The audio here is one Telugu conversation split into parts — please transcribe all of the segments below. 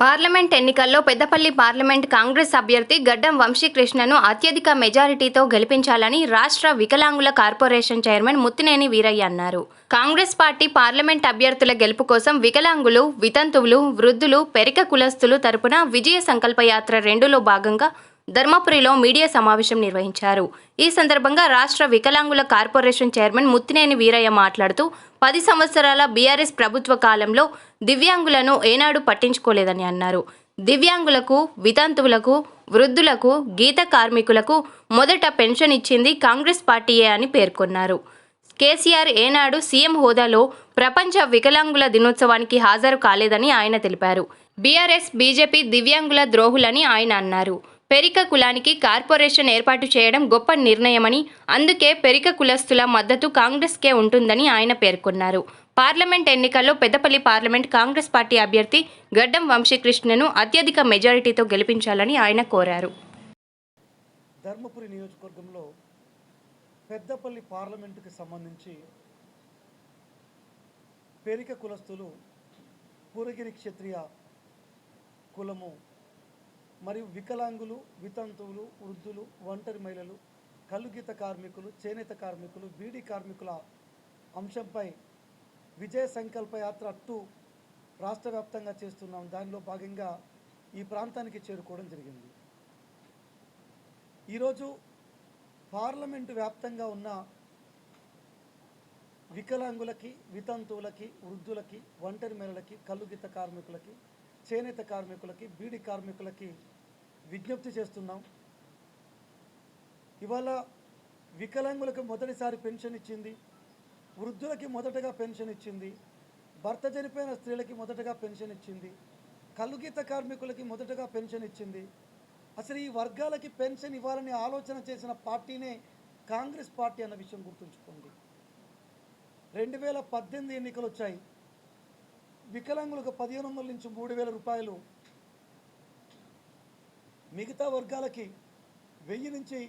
పార్లమెంట్ ఎన్నికల్లో పెద్దపల్లి పార్లమెంట్ కాంగ్రెస్ అభ్యర్థి గడ్డం వంశీకృష్ణను అత్యధిక మెజారిటీతో గెలిపించాలని రాష్ట్ర వికలాంగుల కార్పొరేషన్ చైర్మన్ ముత్తినేని వీరయ్య అన్నారు. కాంగ్రెస్ పార్టీ పార్లమెంట్ అభ్యర్థుల గెలుపు కోసం వికలాంగులు వితంతువులు వృద్ధులు పెరిక కులస్తులు తరపున విజయ సంకల్ప యాత్ర రెండులో భాగంగా ధర్మపురిలో మీడియా సమావేశం నిర్వహించారు. ఈ సందర్భంగా రాష్ట్ర వికలాంగుల కార్పొరేషన్ చైర్మన్ ముత్తినేని వీరయ్య మాట్లాడుతూ పది సంవత్సరాల బీఆర్ఎస్ ప్రభుత్వ కాలంలో దివ్యాంగులను ఏనాడు పట్టించుకోలేదని అన్నారు. దివ్యాంగులకు వితంతువులకు వృద్ధులకు గీత కార్మికులకు మొదట పెన్షన్ ఇచ్చింది కాంగ్రెస్ పార్టీయే అని పేర్కొన్నారు. కేసీఆర్ ఏనాడు సీఎం హోదాలో ప్రపంచ వికలాంగుల దినోత్సవానికి హాజరు కాలేదని ఆయన తెలిపారు. బీఆర్ఎస్ బీజేపీ దివ్యాంగుల ద్రోహులని ఆయన అన్నారు. పెరిక కులానికి కార్పొరేషన్ ఏర్పాటు చేయడం గొప్ప నిర్ణయమని అందుకే పెరిక కులస్తుల మద్దతు కాంగ్రెస్కే ఉంటుందని ఆయన పేర్కొన్నారు. పార్లమెంట్ ఎన్నికల్లో పెద్దపల్లి పార్లమెంట్ కాంగ్రెస్ పార్టీ అభ్యర్థి గడ్డం వంశీకృష్ణను అత్యధిక మెజారిటీతో గెలిపించాలని ఆయన కోరారు. ధర్మపురి నియోజకవర్గంలో పెద్దపల్లి పార్లమెంటుకి సంబంధించి పెరిక కులస్తులు పూరగిరి క్షత్రియ కులము మరియు వికలాంగులు వితంతువులు వృద్ధులు ఒంటరి మహిళలు కలుగీత కార్మికులు చేనేత కార్మికులు బీడీ కార్మికుల అంశంపై విజయ సంకల్ప యాత్ర టూ రాష్ట్ర వ్యాప్తంగా చేస్తున్నాం. దానిలో భాగంగా ఈ ప్రాంతానికి చేరుకోవడం జరిగింది. ఈరోజు పార్లమెంటు వ్యాప్తంగా ఉన్న వికలాంగులకి వితంతువులకి వృద్ధులకి ఒంటరి మహిళలకి కల్లుగీత కార్మికులకి చేనేత కార్మికులకి బీడీ కార్మికులకి విజ్ఞప్తి చేస్తున్నాం. ఇవాళ వికలాంగులకు మొదటిసారి పెన్షన్ ఇచ్చింది వృద్ధులకి మొదటగా పెన్షన్ ఇచ్చింది భర్త చనిపోయిన స్త్రీలకి మొదటగా పెన్షన్ ఇచ్చింది కలుగీత కార్మికులకి మొదటగా పెన్షన్ ఇచ్చింది. అసలు ఈ వర్గాలకి పెన్షన్ ఇవ్వాలని ఆలోచన చేసిన పార్టీనే కాంగ్రెస్ పార్టీ అన్న విషయం గుర్తుంచుకోండి. రెండు వేల పద్దెనిమిది ఎన్నికలు వచ్చాయి. వికలాంగులకు పదిహేను వందల నుంచి మూడు వేల రూపాయలు. మిగతా వర్గాలకి వెయ్యి నుంచి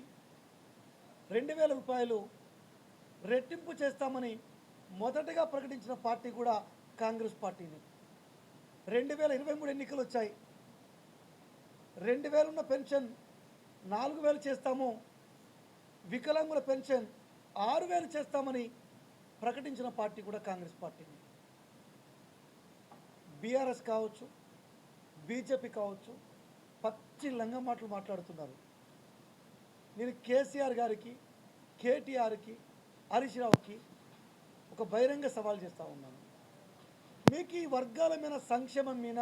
రెండు వేల రూపాయలు రెట్టింపు చేస్తామని మొదటగా ప్రకటించిన పార్టీ కూడా కాంగ్రెస్ పార్టీని. రెండు వేల ఇరవై మూడు ఎన్నికలు వచ్చాయి. రెండు వేలున్న పెన్షన్ నాలుగు వేలు చేస్తాము. వికలాంగుల పెన్షన్ ఆరు వేలు చేస్తామని ప్రకటించిన పార్టీ కూడా కాంగ్రెస్ పార్టీని. బీఆర్ఎస్ కావచ్చు బీజేపీ కావచ్చు పచ్చి లంగ మాటలు మాట్లాడుతున్నారు. నేను కేసీఆర్ గారికి కేటీఆర్కి హరీష్ రావుకి ఒక బహిరంగ సవాల్ చేస్తూ ఉన్నాను. మీకు ఈ వర్గాల మీద సంక్షేమం మీద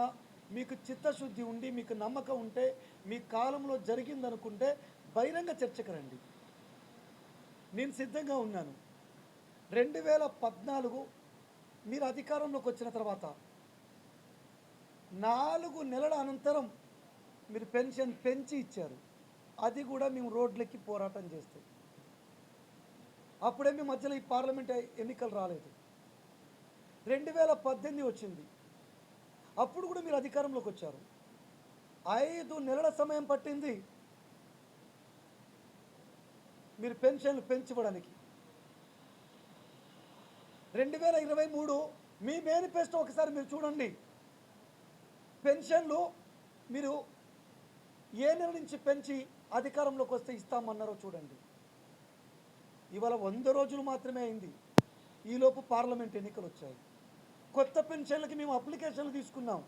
మీకు చిత్తశుద్ధి ఉండి మీకు నమ్మకం ఉంటే మీ కాలంలో జరిగిందనుకుంటే బహిరంగ చర్చకు రండి. నేను సిద్ధంగా ఉన్నాను. రెండు వేల పద్నాలుగు మీరు అధికారంలోకి వచ్చిన తర్వాత నాలుగు నెలల అనంతరం మీరు పెన్షన్ పెంచి ఇచ్చారు. అది కూడా మేము రోడ్లెక్కి పోరాటం చేస్తే. అప్పుడే మీ మధ్యలో ఈ పార్లమెంట్ ఎన్నికలు రాలేదు. రెండు వేల పద్దెనిమిది వచ్చింది. అప్పుడు కూడా మీరు అధికారంలోకి వచ్చారు. ఐదు నెలల సమయం పట్టింది మీరు పెన్షన్లు పెంచుకోవడానికి రెండు వేల ఇరవై మూడు మీ మేనిఫెస్టో ఒకసారి మీరు చూడండి. పెన్షన్లు మీరు ఏ నెల నుంచి పెంచి అధికారంలోకి వస్తే ఇస్తామన్నారో చూడండి. ఇవాళ వంద రోజులు మాత్రమే అయింది. ఈలోపు పార్లమెంట్ ఎన్నికలు వచ్చాయి కొత్త పెన్షన్లకి మేము అప్లికేషన్లు తీసుకున్నాం.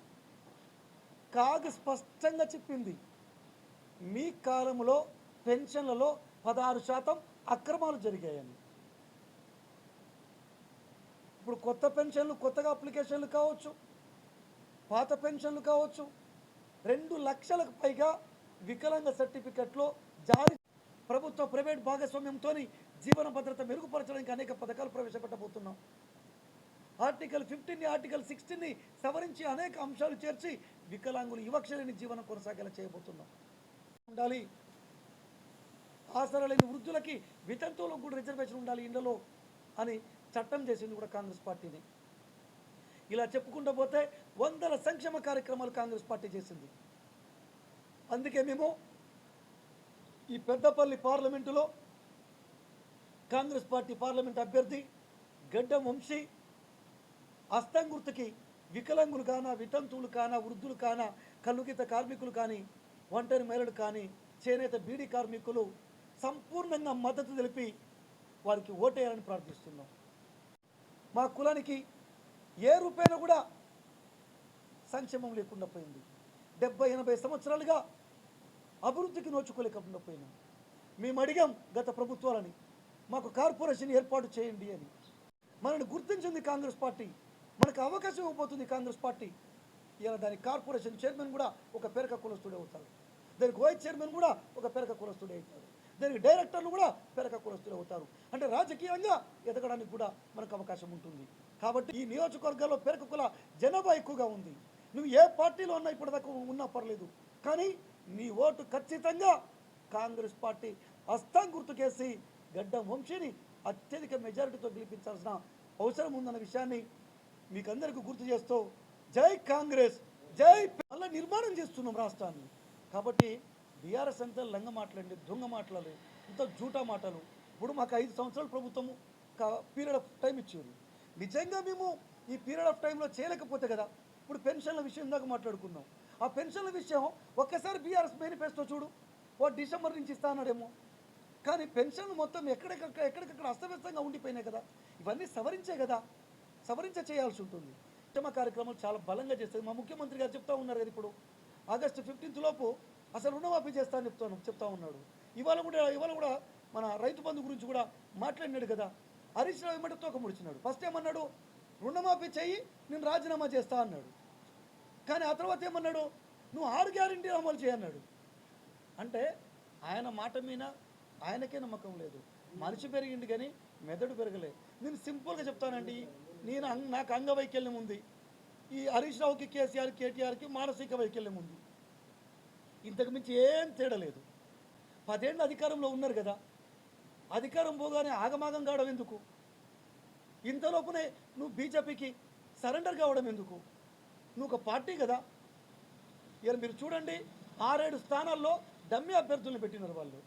కాగ్ స్పష్టంగా చెప్పింది. మీ కాలంలో పెన్షన్లలో పదహారు శాతం అక్రమాలు జరిగాయని. ఇప్పుడు కొత్త పెన్షన్లు కొత్తగా అప్లికేషన్లు కావచ్చు. పాత పెన్షన్లు కావచ్చు రెండు లక్షలకు పైగా వికలాంగ సర్టిఫికెట్లో జారీ ప్రభుత్వ ప్రైవేట్ భాగస్వామ్యంతో జీవన భద్రత మెరుగుపరచడానికి అనేక పథకాలు ప్రవేశపెట్టబోతున్నాం. ఆర్టికల్ ఫిఫ్టీన్ని ఆర్టికల్ సిక్స్టీన్ని సవరించి అనేక అంశాలు చేర్చి వికలాంగులు యువక్షలేని జీవనం కొనసాగేలా చేయబోతున్నాం. ఉండాలి. ఆసరలేని వృద్ధులకి వితంతువులకు కూడా రిజర్వేషన్ ఉండాలి ఇండలో అని చట్టం చేసింది కూడా కాంగ్రెస్ పార్టీని ఇలా చెప్పుకుంటూ పోతే వందల సంక్షేమ కార్యక్రమాలు కాంగ్రెస్ పార్టీ చేసింది. అందుకే మేము ఈ పెద్దపల్లి పార్లమెంటులో కాంగ్రెస్ పార్టీ పార్లమెంట్ అభ్యర్థి గడ్డం వంశీ అస్తం గుర్తుకి వికలాంగులు కానా వితంతువులు కానా వృద్ధులు కానా కల్లుగీత కార్మికులు కానీ ఒంటరి మహిళలు కానీ చేనేత బీడీ కార్మికులు సంపూర్ణంగా మద్దతు తెలిపి వారికి ఓటేయాలని ప్రార్థిస్తున్నాం. మా కులానికి ఏ రూపాయన కూడా సంక్షేమం లేకుండా పోయింది. డెబ్బై ఎనభై సంవత్సరాలుగా అభివృద్ధికి నోచుకోలేకుండా పోయినాం. మేము అడిగాం గత ప్రభుత్వాలని మాకు కార్పొరేషన్ ఏర్పాటు చేయండి అని. మనల్ని గుర్తించింది కాంగ్రెస్ పార్టీ మనకు అవకాశం ఇవ్వబోతుంది కాంగ్రెస్ పార్టీ. ఇలా దాని కార్పొరేషన్ చైర్మన్ కూడా ఒక పేరక కులస్తుడే అవుతాడు. దానికి వైస్ చైర్మన్ కూడా ఒక పేరక కులస్తుడే అవుతాడు. దానికి డైరెక్టర్లు కూడా పేరక కులస్తుడే అవుతారు. అంటే రాజకీయంగా ఎదగడానికి కూడా మనకు అవకాశం ఉంటుంది. కాబట్టి ఈ నియోజకవర్గాల్లో పేరక కుల జనాభా ఎక్కువగా ఉంది. నువ్వు ఏ పార్టీలో ఉన్నా ఇప్పటిదాకా ఉన్నా పర్లేదు. కానీ నీ ఓటు ఖచ్చితంగా కాంగ్రెస్ పార్టీ అస్తం గుర్తుకేసి గడ్డం వంశీని అత్యధిక మెజారిటీతో గెలిపించాల్సిన అవసరం ఉందన్న విషయాన్ని మీకు అందరికీ గుర్తు చేస్తూ జై కాంగ్రెస్ జై మళ్ళీ నిర్మాణం చేస్తున్నాం రాష్ట్రాన్ని. కాబట్టి బీఆర్ఎస్ అంతా లంగ మాట్లాడండి దొంగ మాటలు ఇంత జూటా మాటలు. ఇప్పుడు మాకు ఐదు సంవత్సరాల ప్రభుత్వము పీరియడ్ ఆఫ్ టైం ఇచ్చారు. నిజంగా మేము ఈ పీరియడ్ ఆఫ్ టైంలో చేయలేకపోతే కదా ఇప్పుడు పెన్షన్ల విషయం దాకా మాట్లాడుకుందాం. ఆ పెన్షన్ల విషయం ఒక్కసారి బీఆర్ఎస్ మేనిఫెస్టో చూడు. ఓ డిసెంబర్ నుంచి ఇస్తా అన్నాడేమో. కానీ పెన్షన్లు మొత్తం ఎక్కడికక్కడ ఎక్కడికక్కడ అస్తవ్యస్తంగా ఉండిపోయినాయి కదా. ఇవన్నీ సవరించే కదా సవరించ చేయాల్సి ఉంటుంది. ఉద్యమ కార్యక్రమాలు చాలా బలంగా చేస్తుంది మా ముఖ్యమంత్రి గారు చెప్తా ఉన్నారు కదా ఇప్పుడు. ఆగస్టు ఫిఫ్టీన్త్ లోపు అసలు రుణమాఫీ చేస్తా అని చెప్తాను చెప్తా ఉన్నాడు. ఇవాళ కూడా ఇవాళ కూడా మన రైతు బంధు గురించి కూడా మాట్లాడినాడు కదా. హరీష్ రావు ఏమంటే తోక ముడిచినాడు. ఫస్ట్ ఏమన్నాడు రుణమాఫీ చెయ్యి నేను రాజీనామా చేస్తా అన్నాడు. కానీ ఆ తర్వాత ఏమన్నాడు నువ్వు ఆరు గ్యారంటీ అమలు చేయన్నాడు అంటే ఆయన మాట మీద ఆయనకే నమ్మకం లేదు. మనిషి పెరిగింది కానీ మెదడు పెరగలే. నేను సింపుల్గా చెప్తానండి నేను అంగ- నాకు అంగవైకల్యం ఉంది. ఈ హరీష్ రావుకి కేసీఆర్ కేటీఆర్కి మానసిక వైకల్యం ఉంది. ఇంతకుమించి ఏం తేడా లేదు. పదేళ్ళు అధికారంలో ఉన్నారు కదా అధికారం పోగానే ఆగమాగం కావడం ఎందుకు? ఇంతలోపునే నువ్వు బీజేపీకి సరెండర్ కావడం ఎందుకు? నువ్వు ఒక పార్టీ కదా. ఇక మీరు చూడండి ఆరేడు స్థానాల్లో డమ్మి అభ్యర్థులను పెట్టినారు వాళ్ళు.